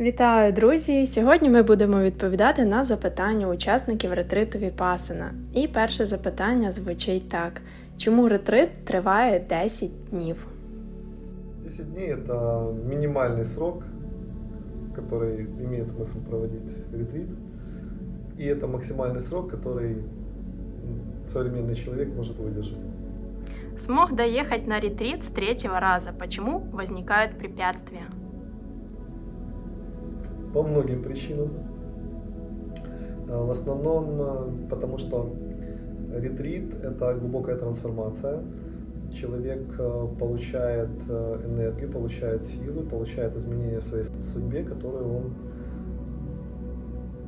Вітаю, друзі! Сьогодні ми будемо відповідати на запитання учасників ретриту Віпасана. І перше запитання звучить так: чому ретрит триває 10 днів? 10 дней – это минимальный срок, который имеет смысл проводить ретрит. И это максимальный срок, который м, современный человек может выдержать. Смог доехать на ретрит с третьего раза. Почему возникают препятствия? По многим причинам. А, В основном а, потому, что ретрит – это глубокая трансформация. Человек а, получает энергию, получает силы, получает изменения в своей судьбе, которые он,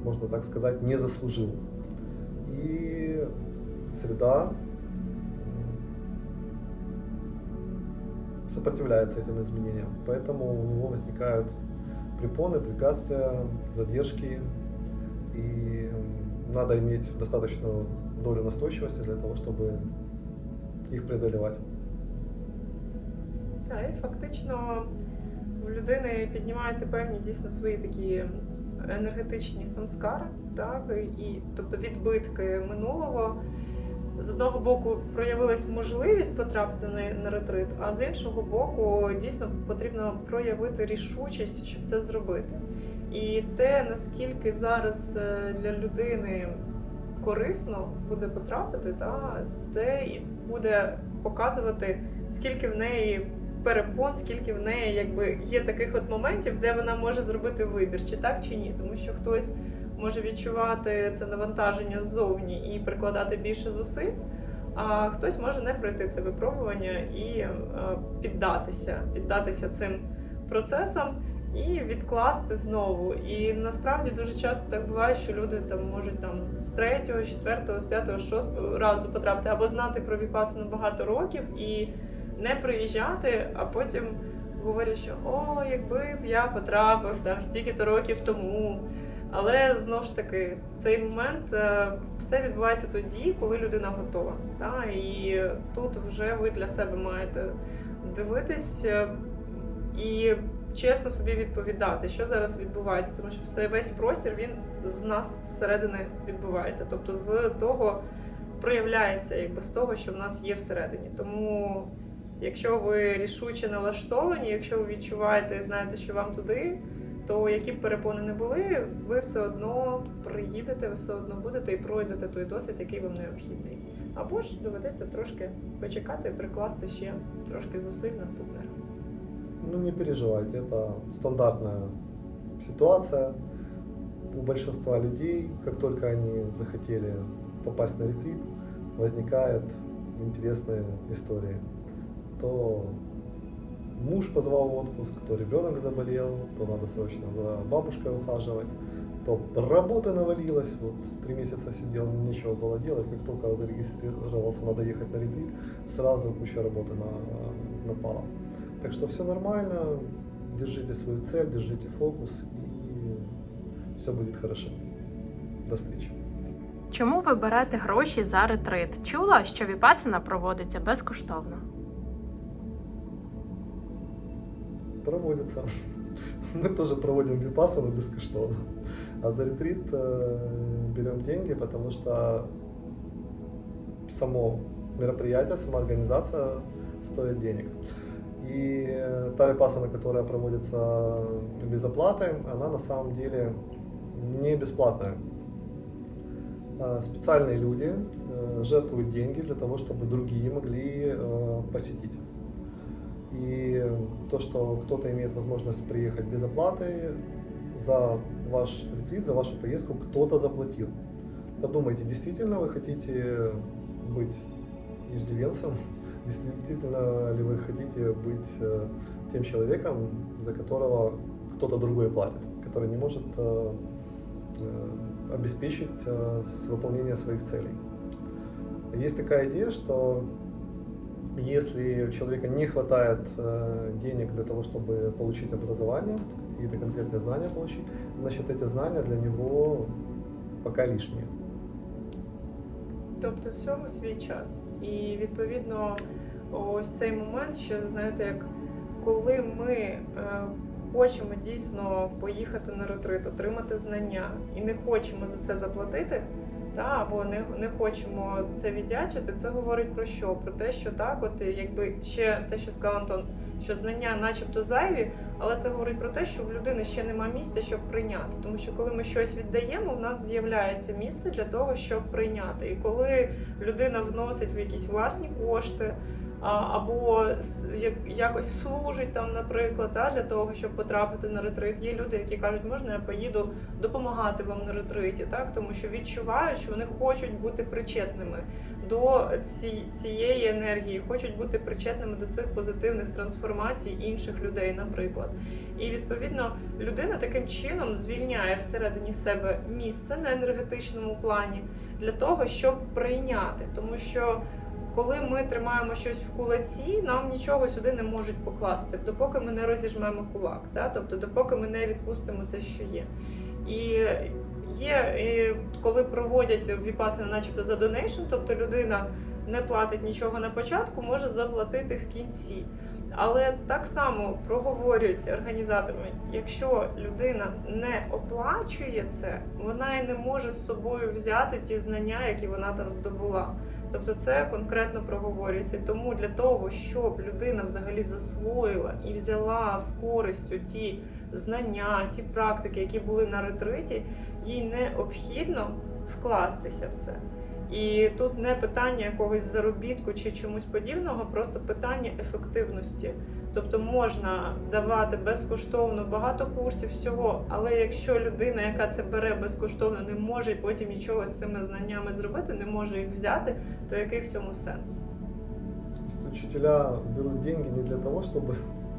можно так сказать, не заслужил. И среда сопротивляется этим изменениям. Поэтому у него возникают препоны, препятствия, задержки. И надо иметь достаточную долю настойчивости для того, чтобы их преодолевать. Так, і фактично в людини піднімаються певні дійсно свої такі енергетичні самскари, так, і тобто відбитки минулого. З одного боку проявилась можливість потрапити на, на ретрит, а з іншого боку, дійсно потрібно проявити рішучість, щоб це зробити. І те, наскільки зараз е, для людини корисно буде потрапити, та, те і буде показувати, скільки в неї перепон, скільки в неї якби є таких от моментів, де вона може зробити вибір, чи так, чи ні. Тому що хтось може відчувати це навантаження ззовні і прикладати більше зусиль, а хтось може не пройти це випробування і е, піддатися, піддатися цим процесам. І відкласти знову. І насправді дуже часто так буває, що люди там можуть там з третього, четвертого, з п'ятого, шостого разу потрапити або знати про віпасану багато років і не приїжджати, а потім говорять, що о, якби б я потрапив там стільки-то років тому. Але знову ж таки, цей момент е, все відбувається тоді, коли людина готова. Та? І тут вже ви для себе маєте дивитись е, і чесно собі відповідати, що зараз відбувається, тому що все весь простір він з нас зсередини відбувається. Тобто з того проявляється, якби з того, що в нас є всередині. Тому, якщо ви рішуче налаштовані, якщо ви відчуваєте і знаєте, що вам туди, то які б перепони не були, ви все одно приїдете, ви все одно будете і пройдете той досвід, який вам необхідний. Або ж доведеться трошки почекати, прикласти ще трошки зусиль наступний раз. Ну, не переживайте, это стандартная ситуация у большинства людей. Как только они захотели попасть на ретрит, возникают интересные истории. То муж позвал в отпуск, то ребенок заболел, то надо срочно за бабушкой ухаживать, то работа навалилась, вот три месяца сидел, нечего было делать, как только зарегистрировался, надо ехать на ретрит, сразу куча работы на, напала. Так что все нормально, держите свою цель, держите фокус, и все будет хорошо. До встречи. Чому ви берете гроші за ретрит? Чула, що Віпасана проводиться безкоштовно. Проводится. Мы тоже проводим випассану бескоштовно. А за ретрит э, берем деньги, потому что само мероприятие, сама организация стоит денег. И э, та випассана, которая проводится без оплаты, она на самом деле не бесплатная. А Специальные люди э, жертвуют деньги для того, чтобы другие могли э, посетить. И то, что кто-то имеет возможность приехать без оплаты, за ваш ретрит, за вашу поездку кто-то заплатил. Подумайте, действительно вы хотите быть иждивенцем? Действительно ли вы хотите быть э, тем человеком, за которого кто-то другой платит, который не может э, э, обеспечить выполнение своих целей? Есть такая идея, что если у человека не хватает э, денег для того, чтобы получить образование, какие-то конкретные знания получить, значит эти знания для него пока лишние. Тобто всьому свій час. І відповідно, ось цей момент, що знаєте, як коли ми е, хочемо дійсно поїхати на ретрит, отримати знання і не хочемо за це заплатити, та або не, не хочемо це віддячити, це говорить про що? Про те, що так, от якби ще те, що сказав Антон, що знання, начебто, зайві, але це говорить про те, що в людини ще нема місця, щоб прийняти. Тому що коли ми щось віддаємо, в нас з'являється місце для того, щоб прийняти. І коли людина вносить в якісь власні кошти. Або як- якось служить там, наприклад, та, для того, щоб потрапити на ретрит. Є люди, які кажуть, можна я поїду допомагати вам на ретриті, так тому що відчувають, що вони хочуть бути причетними до ці, цієї енергії, хочуть бути причетними до цих позитивних трансформацій інших людей, наприклад. І відповідно людина таким чином звільняє всередині себе місце на енергетичному плані для того, щоб прийняти, тому що. Коли ми тримаємо щось в кулаці, нам нічого сюди не можуть покласти, допоки ми не розіжмемо кулак, да? тобто допоки ми не відпустимо те, що є. І є, і коли проводять віпасини, начебто за донейшн, тобто людина не платить нічого на початку, може заплатити в кінці. Але так само проговорюється організаторами, якщо людина не оплачує це, вона і не може з собою взяти ті знання, які вона там здобула. Тобто це конкретно проговорюється. Тому для того, щоб людина взагалі засвоїла і взяла з користю ті знання, ті практики, які були на ретриті, їй необхідно вкластися в це. І тут не питання якогось заробітку чи чомусь подібного, просто питання ефективності. Тобто можна давати безкоштовно багато курсів всього, але якщо людина, яка це бере безкоштовно, не може потім нічого з цими знаннями зробити, не може їх взяти, то який в цьому сенс? То есть учителя берут деньги не для того, чтобы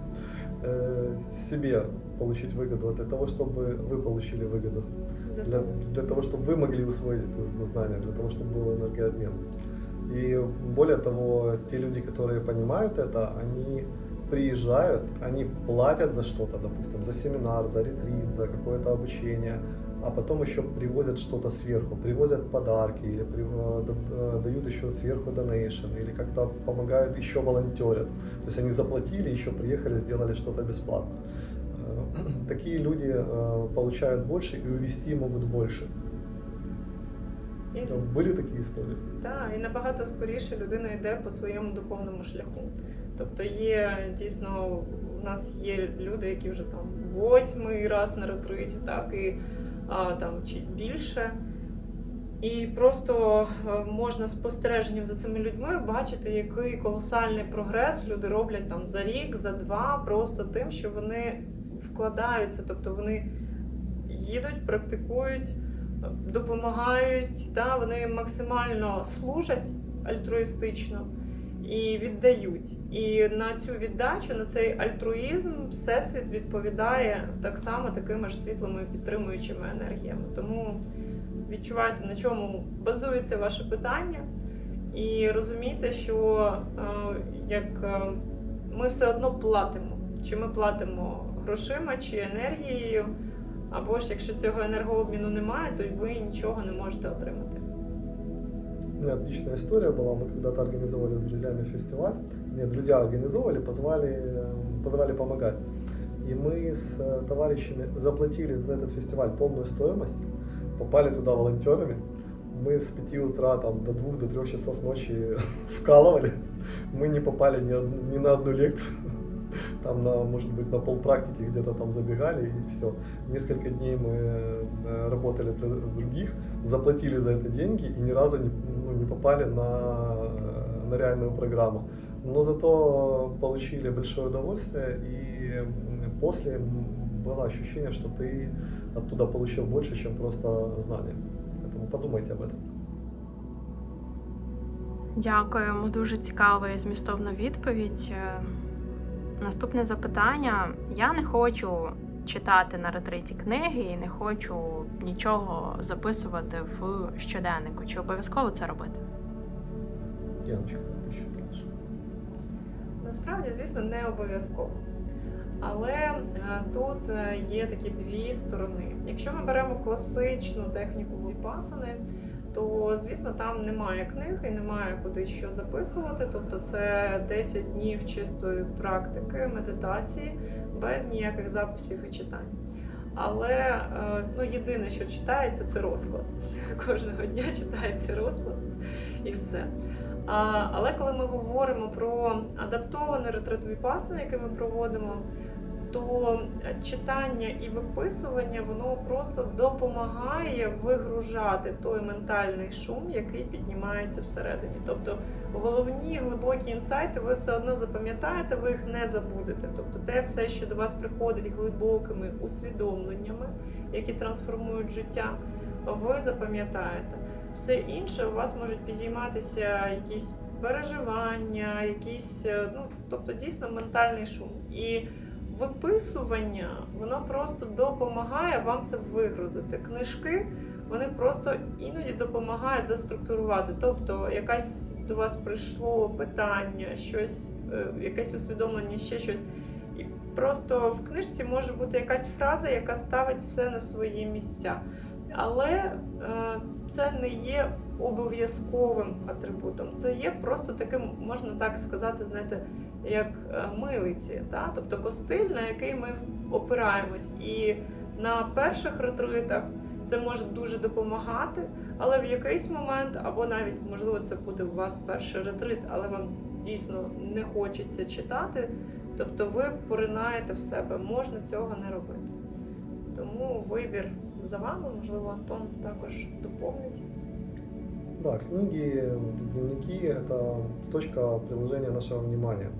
э, себе получить выгоду, а для того, чтобы вы получили выгоду. Для Для, того. для того, чтобы вы могли усвоить это знание, для того, чтобы был энергообмен. И более того, те люди, которые понимают это, они приезжают, они платят за что-то, допустим, за семинар, за ретрит, за какое-то обучение, а потом еще привозят что-то сверху, привозят подарки или при- э, д- э, дают еще сверху донейшн, или как-то помогают, еще волонтерят. То есть они заплатили, еще приехали, сделали что-то бесплатно. Э, Такие люди э, получают больше и увести могут больше. І, Были такие истории? та, і набагато скоріше людина йде по своєму духовному шляху. Тобто є дійсно, у нас є люди, які вже там восьмий раз на ретриті, так і а, там чи більше. І просто е, можна спостереженням за цими людьми бачити, який колосальний прогрес люди роблять там за рік, за два, просто тим, що вони вкладаються, тобто вони їдуть, практикують, допомагають, та, вони максимально служать альтруїстично і віддають. І на цю віддачу, на цей альтруїзм, всесвіт відповідає так само такими ж світлими підтримуючими енергіями. Тому відчувайте, на чому базується ваше питання, і розумійте, що е, як е, ми все одно платимо, чи ми платимо грошима чи енергією, або ж якщо цього енергообміну немає, то ви нічого не можете отримати. У меня отличная история была. Мы когда-то организовали с друзьями фестиваль. Нет, друзья организовывали, позвали, э, позвали помогать. И мы с э, товарищами заплатили за этот фестиваль полную стоимость, попали туда волонтерами. Мы с 5 утра там, до 2 до 3 часов ночи вкалывали. Мы не попали ни, ни на одну лекцию. Там, на, может быть, на полпрактики где-то там забегали и все. Несколько дней мы э, работали для других, заплатили за это деньги и ни разу не попали на, на реальную программу. Но зато получили большое удовольствие, и м, после м, было ощущение, что ты оттуда получил больше, чем просто знания. Поэтому подумайте об этом. Дякуємо, дуже цікава і змістовна відповідь. Е, Наступне запитання: я не хочу читати на ретриті книги і не хочу нічого записувати в щоденнику. Чи обов'язково це робити? Яночка, ты считаешь? Насправді, звісно, не обов'язково. Але е, тут е, є такі дві сторони. Якщо ми беремо класичну техніку віпасани, то звісно там немає книг і немає куди що записувати. Тобто це 10 днів чистої практики, медитації. Без ніяких записів і читань. Але е, ну, єдине, що читається, це розклад. Кожного дня читається розклад і все. Але коли ми говоримо про адаптоване ретрит віпасана, яке ми проводимо, то читання і виписування воно просто допомагає вигружати той ментальний шум, який піднімається всередині. Тобто головні глибокі інсайти ви все одно запам'ятаєте, ви їх не забудете. Тобто, те все, що до вас приходить глибокими усвідомленнями, які трансформують життя, ви запам'ятаєте. Все інше у вас можуть підійматися якісь переживання, якісь, е, ну тобто дійсно ментальний шум. І виписування воно просто допомагає вам це вигрузити. Книжки вони просто іноді допомагають заструктурувати. Тобто, якась до вас прийшло питання, щось, е, якесь усвідомлення, ще щось. І просто в книжці може бути якась фраза, яка ставить все на свої місця. Але е, це не є обов'язковим атрибутом. Це є просто таким, можна так сказати, знаєте, як е, милиці, та? тобто костиль, на який ми опираємось. І на перших ретритах це може дуже допомагати, але в якийсь момент, або навіть можливо це буде у вас перший ретрит, але вам дійсно не хочеться читати. Тобто ви поринаєте в себе, можна цього не робити. Тому вибір за вами, можливо, Антон також доповнить. Да, книги, дневники – это точка приложения нашего внимания.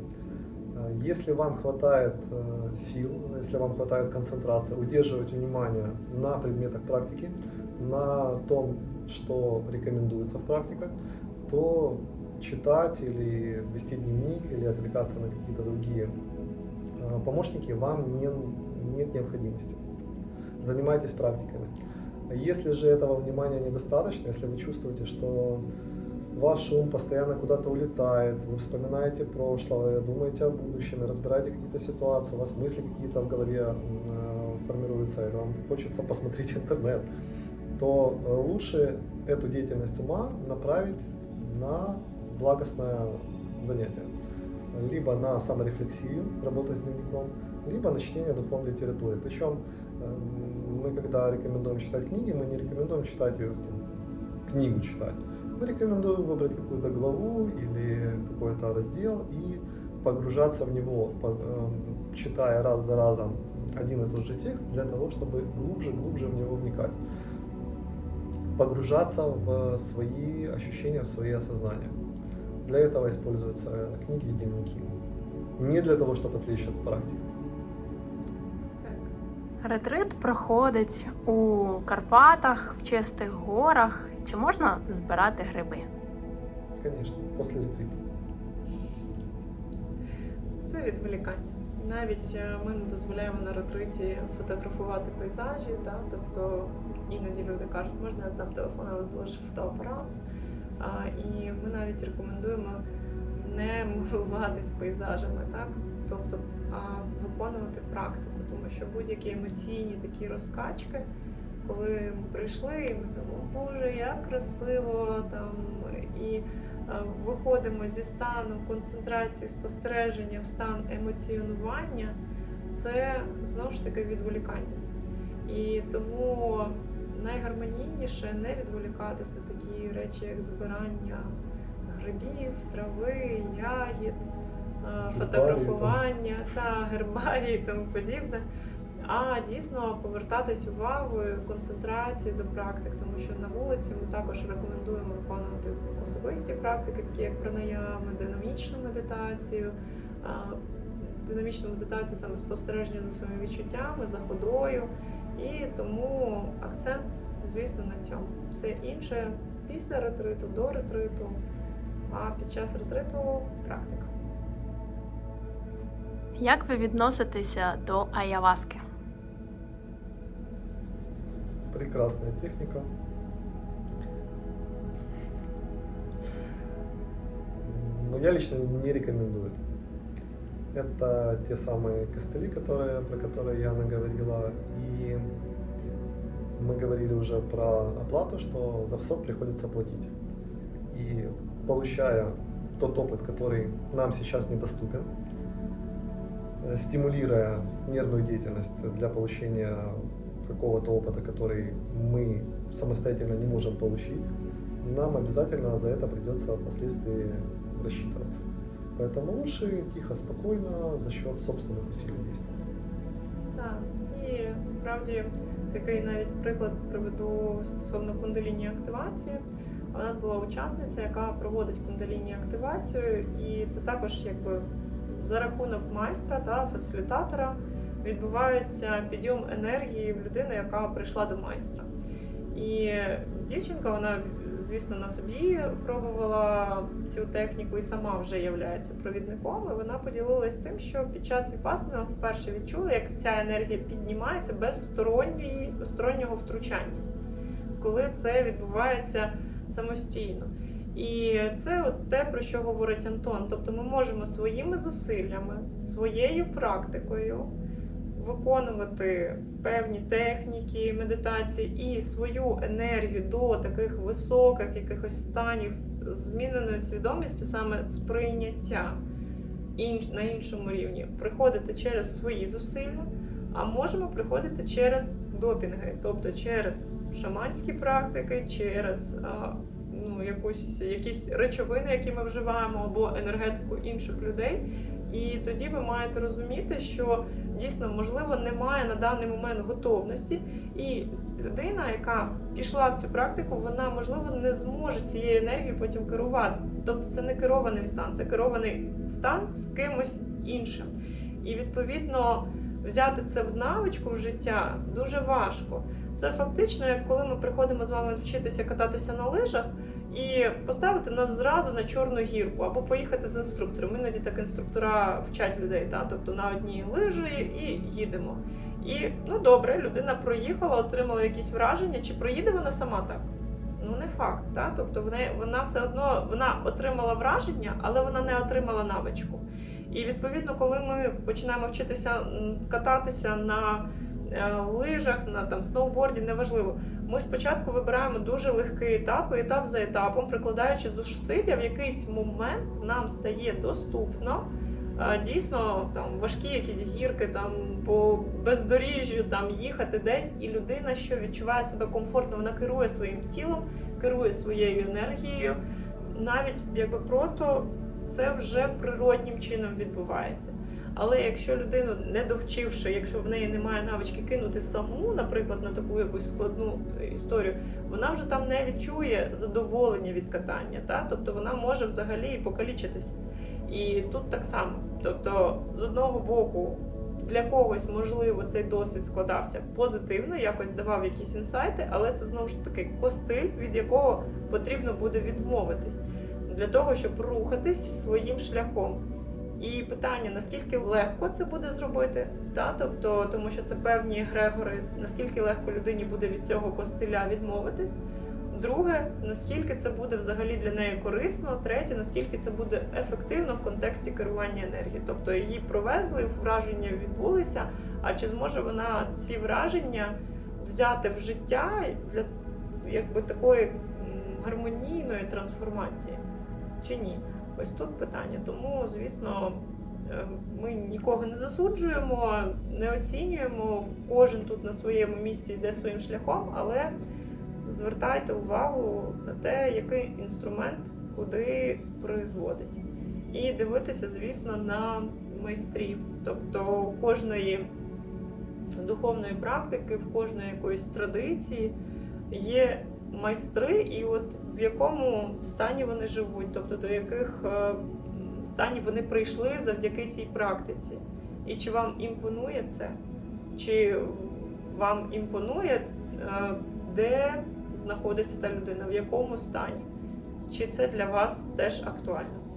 Э, Если вам хватает э, сил, если вам хватает концентрации, удерживать внимание на предметах практики, на том, что рекомендуется в практиках, то читать или вести дневник, или отвлекаться на какие-то другие э, помощники вам не, нет необходимости. Занимайтесь практиками. Если же этого внимания недостаточно, если вы чувствуете, что ваш ум постоянно куда-то улетает, вы вспоминаете прошлое, думаете о будущем, разбираете какие-то ситуации, у вас мысли какие-то в голове э, формируются, или вам хочется посмотреть интернет, то э, лучше эту деятельность ума направить на благостное занятие. Либо на саморефлексию, работу с дневником, либо на чтение духовной литературы. Причем Эм, мы когда рекомендуем читать книги, мы не рекомендуем читать ее, там, книгу читать. Мы рекомендуем выбрать какую-то главу или какой-то раздел и погружаться в него, эм, читая раз за разом один и тот же текст, для того, чтобы глубже, глубже в него вникать. Погружаться в свои ощущения, в свои осознания. Для этого используются книги и дневники. Не для того, чтобы отвлечь от практики. Ретрит проходить у Карпатах, в чистих горах. Чи можна збирати гриби? Конечно, после ретрита. Це відволікання. Навіть е, ми не дозволяємо на ретриті фотографувати пейзажі, та? тобто іноді люди кажуть, можна я здам телефон, але залишу фотоапарат. А, і ми навіть рекомендуємо не милуватись пейзажами, так? тобто а, виконувати практику, що будь-які емоційні такі розкачки, коли ми прийшли, і ми думаємо, Боже, як красиво там і е, виходимо зі стану концентрації, спостереження в стан емоціонування, це знову ж таки відволікання. І тому найгармонійніше не відволікатись на такі речі, як збирання грибів, трави, ягід, фотографування та гербарії і тому подібне. А дійсно повертатись увагою, концентрацію до практик, тому що на вулиці ми також рекомендуємо виконувати особисті практики, такі як пранаями, динамічну медитацію, динамічну медитацію саме спостереження за своїми відчуттями, за ходою. І тому акцент, звісно, на цьому. Все інше після ретриту, до ретриту, а під час ретриту практика. Як ви відноситеся до аяваски? Прекрасная техника. Но я лично не рекомендую. Это те самые костыли, которые, про которые Яна говорила. И мы говорили уже про оплату, что за все приходится платить. И получая тот опыт, который нам сейчас недоступен, э, стимулируя нервную деятельность для получения какого-то опыта, который мы самостоятельно не можем получить, нам обязательно за это придется впоследствии рассчитываться. Поэтому лучше тихо, спокойно, за счет собственных усилий действовать. Так, і справді такий навіть приклад приведу стосовно кундаліні активації. У нас була учасниця, яка проводить кундаліні активацію, і це також якби за рахунок майстра та фасилітатора відбувається підйом енергії в людини, яка прийшла до майстра. І дівчинка, вона, звісно, на собі пробувала цю техніку і сама вже є провідником. І вона поділилась тим, що під час віпасана вперше відчула, як ця енергія піднімається без стороннього втручання, коли це відбувається самостійно. І це от те, про що говорить Антон. Тобто ми можемо своїми зусиллями, своєю практикою виконувати певні техніки, медитації і свою енергію до таких високих якихось станів зміненої свідомості, саме сприйняття на іншому рівні, приходити через свої зусилля, а можемо приходити через допінги, тобто через шаманські практики, через ну, якусь, якісь речовини, які ми вживаємо, або енергетику інших людей. І тоді ви маєте розуміти, що дійсно можливо немає на даний момент готовності, і людина, яка пішла в цю практику, вона можливо не зможе цією енергією потім керувати. Тобто це не керований стан, це керований стан з кимось іншим. І відповідно взяти це в навичку в життя дуже важко. Це фактично, як коли ми приходимо з вами вчитися кататися на лижах і поставити нас зразу на чорну гірку або поїхати з інструктором. Іноді так інструктора вчать людей, та? тобто на одній лижі і їдемо. І ну добре, людина проїхала, отримала якісь враження, чи проїде вона сама так? Ну не факт, та? тобто вона, вона все одно вона отримала враження, але вона не отримала навичку. І відповідно, коли ми починаємо вчитися кататися на е, лижах, на там сноуборді, неважливо. Ми спочатку вибираємо дуже легкий етап, і етап за етапом, прикладаючи зусилля, в якийсь момент нам стає доступно. Дійсно, там важкі якісь гірки, там по бездоріжжю там їхати десь, і людина, що відчуває себе комфортно, вона керує своїм тілом, керує своєю енергією. Навіть якби просто це вже природнім чином відбувається. Але якщо людину не довчивши, якщо в неї немає навички кинути саму, наприклад, на таку якусь складну історію, вона вже там не відчує задоволення від катання. Та? Тобто вона може взагалі і покалічитись. І тут так само. Тобто, з одного боку, для когось, можливо, цей досвід складався позитивно, якось давав якісь інсайти, але це знову ж таки костиль, від якого потрібно буде відмовитись для того, щоб рухатись своїм шляхом. І питання, наскільки легко це буде зробити, та? тобто, тому що це певні егрегори, наскільки легко людині буде від цього костиля відмовитись. Друге, наскільки це буде взагалі для неї корисно. Третє, наскільки це буде ефективно в контексті керування енергії. Тобто її провезли, враження відбулися. А чи зможе вона ці враження взяти в життя для якби такої гармонійної трансформації? Чи ні? Ось тут питання. Тому, звісно, е, ми нікого не засуджуємо, не оцінюємо. Кожен тут на своєму місці йде своїм шляхом, але звертайте увагу на те, який інструмент куди призводить. І дивитися, звісно, на майстрів. Тобто у кожної духовної практики, в кожної якоїсь традиції є майстри, і от в якому стані вони живуть, тобто до яких е, станів вони прийшли завдяки цій практиці. І чи вам імпонує це? Чи вам імпонує, е, де знаходиться та людина, в якому стані? Чи це для вас теж актуально?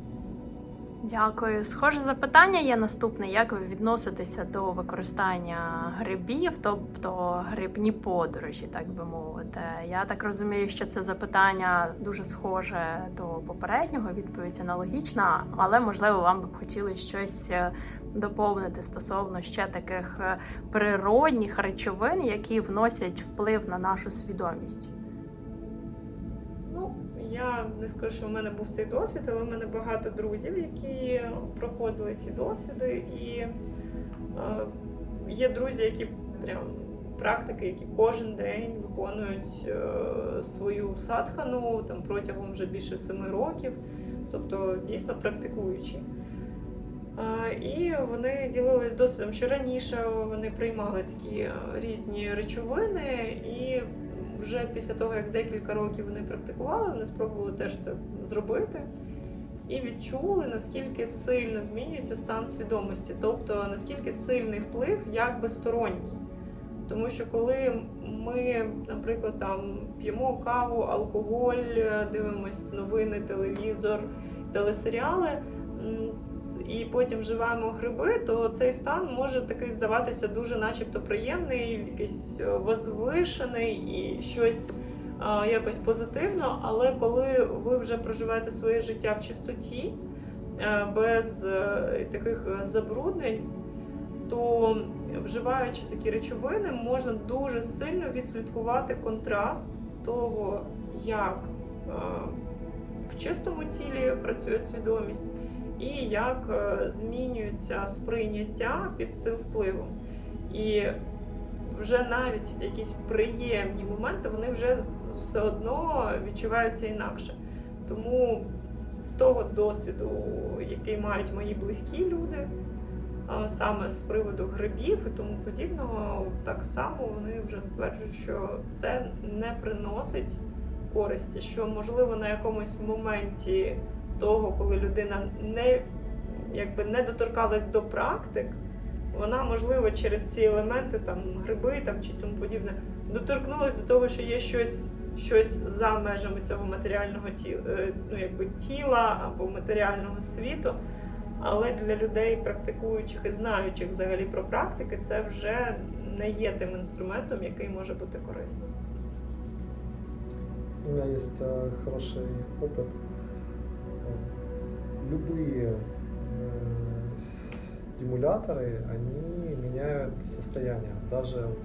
Дякую. Схоже запитання є наступне: як ви відноситеся до використання грибів, тобто грибні подорожі, так би мовити? Я так розумію, що це запитання дуже схоже до попереднього, відповідь аналогічна, але можливо вам би б хотіли щось е, доповнити стосовно ще таких е, природних речовин, які вносять вплив на нашу свідомість. Я не скажу, що в мене був цей досвід, але в мене багато друзів, які проходили ці досвіди. І Е, Є друзі, які прям практики, які кожен день виконують е, свою садхану там протягом вже більше семи років, тобто дійсно практикуючі. Е, І вони ділились досвідом, що раніше вони приймали такі різні речовини, і вже після того, як декілька років вони практикували, вони спробували теж це зробити. І відчули, наскільки сильно змінюється стан свідомості, тобто наскільки сильний вплив як би сторонній. Тому що коли ми, наприклад, там п'ємо каву, алкоголь, дивимось новини, телевізор, телесеріали, і потім вживаємо гриби, то цей стан може такий здаватися дуже, начебто, приємний, якийсь е, возвишений і щось якось позитивно. Але коли ви вже проживаєте своє життя в чистоті, е, без е, таких забруднень, то вживаючи такі речовини, можна дуже сильно відслідкувати контраст того, як в чистому тілі працює свідомість, і як е, змінюється сприйняття під цим впливом. І вже навіть якісь приємні моменти вони вже все одно відчуваються інакше. Тому з того досвіду, який мають мої близькі люди, саме з приводу грибів і тому подібного, так само вони вже стверджують, що це не приносить користі, що можливо на якомусь моменті того, коли людина не якби не доторкалась до практик, вона можливо через ці елементи, там гриби там чи тому подібне, доторкнулась до того, що є щось. Щось за межами цього матеріального тіла, ну якби тіла або матеріального світу, але для людей, практикуючих і знаючих взагалі про практики, це вже не є тим інструментом, який може бути корисним. У меня есть э, хороший опыт. Э, Любые э, стимуляторы, они меняют состояние. Даже вот,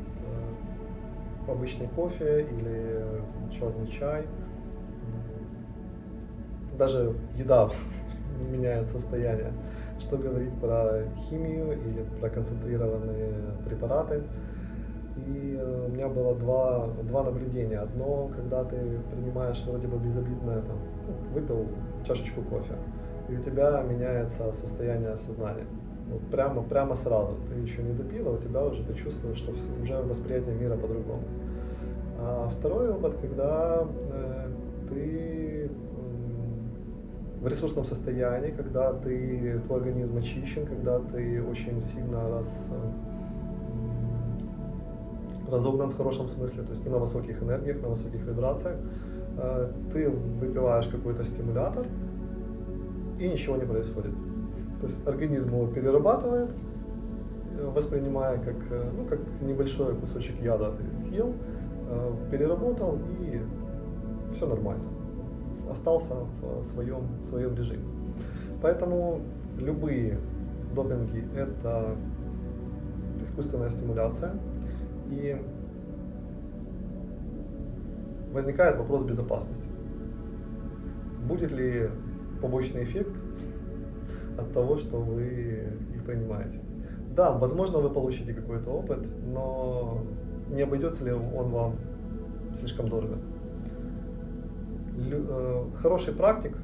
э, обычный кофе или черный чай, даже еда меняет состояние. Что говорить про химию или про концентрированные препараты. И э, у меня было два, два наблюдения. Одно, когда ты принимаешь вроде бы безобидное, там, ну, выпил чашечку кофе, и у тебя меняется состояние сознания. Вот прямо, прямо сразу. Ты еще не допил, а у тебя уже ты чувствуешь, что уже восприятие мира по-другому. А второй опыт, когда э, ты в ресурсном состоянии, когда ты, твой организм очищен, когда ты очень сильно раз, разогнан в хорошем смысле, то есть ты на высоких энергиях, на высоких вибрациях, э, ты выпиваешь какой-то стимулятор, и ничего не происходит. То есть организм его перерабатывает, э, воспринимая как, э, ну, как небольшой кусочек яда ты съел, э, переработал и все нормально. Остался в своем, в своем режиме. Поэтому любые допинги – это искусственная стимуляция. И возникает вопрос безопасности. Будет ли побочный эффект от того, что вы их принимаете? Да, возможно, вы получите какой-то опыт, но не обойдется ли он вам слишком дорого? Лю- э, Хороший практик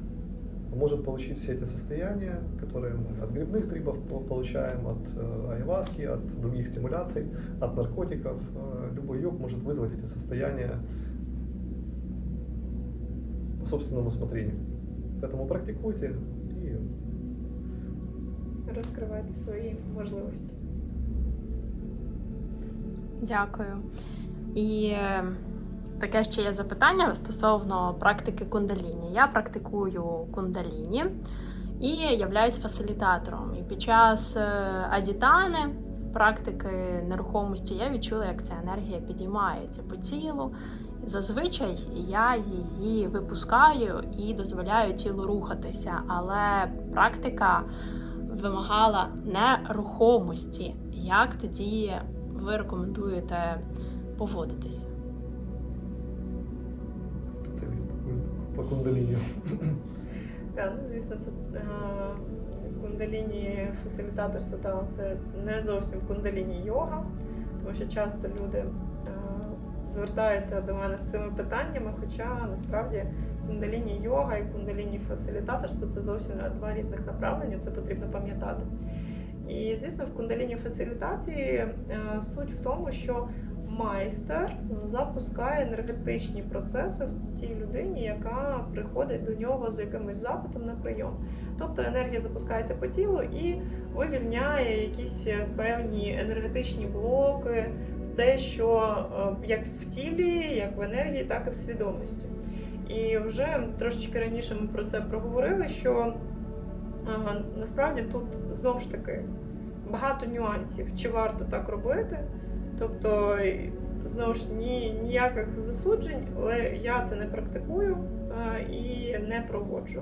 может получить все эти состояния, которые мы от грибных трибов по- получаем, от э, айваски, от других стимуляций, от наркотиков. Э, Любой йог может вызвать эти состояния по собственному усмотрению. Поэтому практикуйте и Розкривайте свої можливості. Дякую. І е, таке ще є запитання стосовно практики кундаліні. Я практикую кундаліні і являюсь фасилітатором. І під час е, адітани, практики нерухомості, я відчула, як ця енергія підіймається по тілу. Зазвичай я її випускаю і дозволяю тілу рухатися, але практика вимагала нерухомості. Як тоді ви рекомендуєте поводитись? специалист по кун- по кундалини. Так, ну звісно, це е, кундаліні фасилітаторство це не зовсім кундаліні йога, тому що часто люди звертаються до мене з цими питаннями, хоча насправді кундаліні йога і кундаліні фасилітаторство це зовсім два різних направлення, це потрібно пам'ятати. І звісно, в кундаліні фасилітації е, суть в тому, що майстер запускає енергетичні процеси в тій людині, яка приходить до нього з якимось запитом на прийом. Тобто енергія запускається по тілу і вивільняє якісь певні енергетичні блоки, те, що е, як в тілі, як в енергії, так і в свідомості. І вже трошечки раніше ми про це проговорили, що е, насправді тут знову ж таки багато нюансів, чи варто так робити. Тобто, знову ж ні, ніяких засуджень, але я це не практикую е, і не проводжу.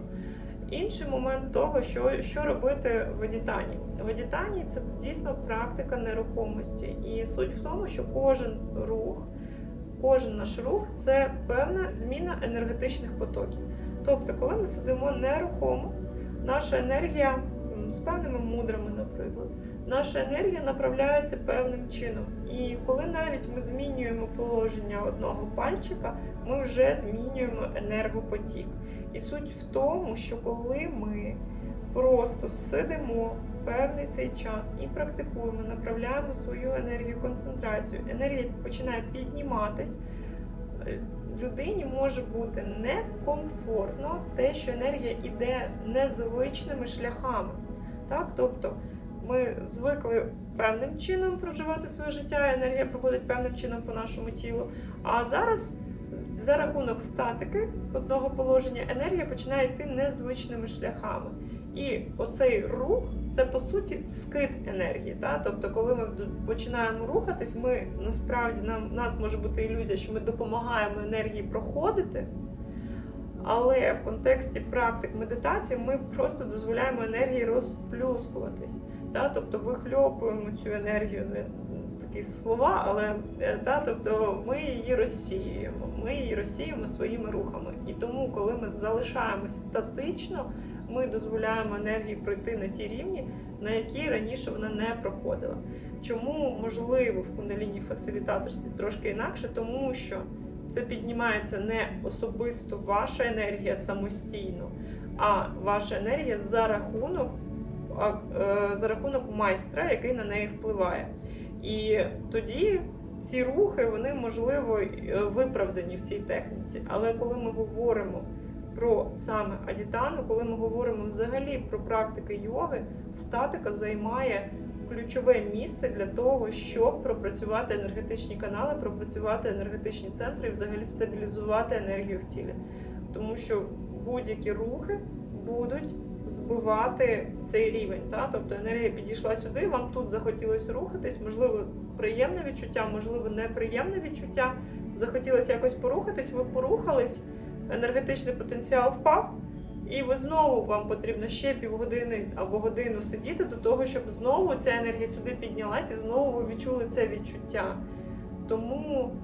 Інший момент того, що, що робити в адітані. В адітані це дійсно практика нерухомості. І суть в тому, що кожен рух, кожен наш рух це певна зміна енергетичних потоків. Тобто, коли ми сидимо нерухомо, наша енергія з певними мудрами, наприклад, наша енергія направляється певним чином. І коли навіть ми змінюємо положення одного пальчика, ми вже змінюємо енергопотік. І суть в тому, що коли ми просто сидимо певний цей час і практикуємо, направляємо свою енергію, концентрацію, енергія починає підніматись. е, Людині може бути некомфортно те, що енергія йде незвичними шляхами. Так? Тобто ми звикли певним чином проживати своє життя, енергія проходить певним чином по нашому тілу. А зараз за рахунок статики одного положення енергія починає йти незвичними шляхами. І оцей рух це по суті скид енергії. Та? Тобто, коли ми починаємо рухатись, ми насправді нам нас може бути ілюзія, що ми допомагаємо енергії проходити. Але в контексті практик медитації ми просто дозволяємо енергії розплюскуватись. Та? Тобто вихльопуємо цю енергію, не такі слова, але е, та, тобто ми її розсіюємо. Ми її розсіюємо своїми рухами. І тому, коли ми залишаємось статично, ми дозволяємо енергії пройти на ті рівні, на які раніше вона не проходила. Чому можливо в кундаліні фасилітаторстві трошки інакше? Тому що це піднімається не особисто ваша енергія самостійно, а ваша енергія за рахунок, е, за рахунок майстра, який на неї впливає. І тоді ці рухи вони можливо е, виправдані в цій техніці. Але коли ми говоримо про саме адітану, коли ми говоримо взагалі про практики йоги, статика займає ключове місце для того, щоб пропрацювати енергетичні канали, пропрацювати енергетичні центри і взагалі стабілізувати енергію в тілі. Тому що будь-які рухи будуть збивати цей рівень. Та? Тобто енергія підійшла сюди, вам тут захотілося рухатись, можливо, приємне відчуття, можливо, неприємне відчуття. Захотілося якось порухатись, ви порухались, енергетичний потенціал впав, і ви знову вам потрібно ще півгодини або годину сидіти до того, щоб знову ця енергія сюди піднялась і знову ви відчули це відчуття. Тому,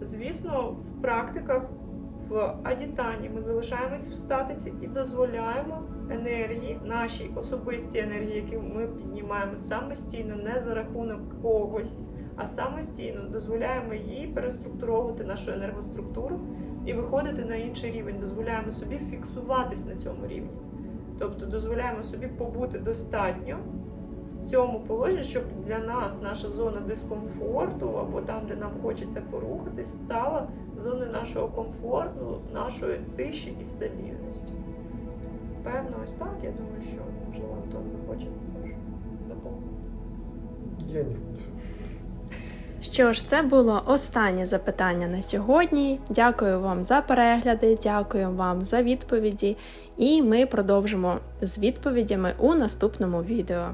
звісно, в практиках в адітані ми залишаємось в статиці і дозволяємо енергії, нашій особистій енергії, які ми піднімаємо самостійно, не за рахунок когось, а самостійно дозволяємо їй переструктуровувати нашу енергоструктуру і виходити на інший рівень. Дозволяємо собі фіксуватись на цьому рівні. Тобто дозволяємо собі побути достатньо в цьому положенні, щоб для нас наша зона дискомфорту або там, де нам хочеться порухатись, стала зоною нашого комфорту, нашої тиші і стабільності. Певно, ось так. Я думаю, що можливо Антон захоче теж доповнити. Я не. Що ж, це було останнє запитання на сьогодні. Дякую вам за перегляди, дякую вам за відповіді, і ми продовжимо з відповідями у наступному відео.